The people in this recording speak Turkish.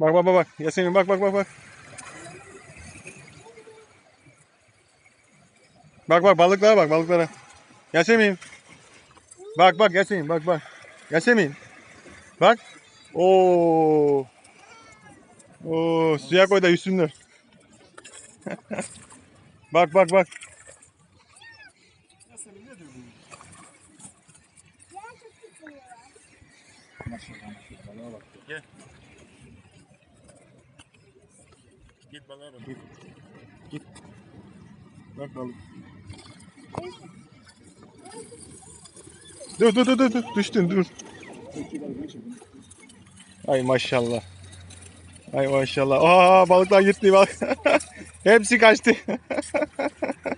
Bak bak bak bak. Yasemin bak bak bak bak. Bak bak balıklara bak balıklara. Yasemin. Bak bak Yasemin bak bak. Yasemin. Bak. Oo. Oo suya koy da yüzsünler. bak bak bak. Gel. Git balığa. Git. Git. Bak dur dur dur dur. Düştün dur. Ay maşallah. Ay maşallah. Aa balıklar gitti bak. Hepsi kaçtı.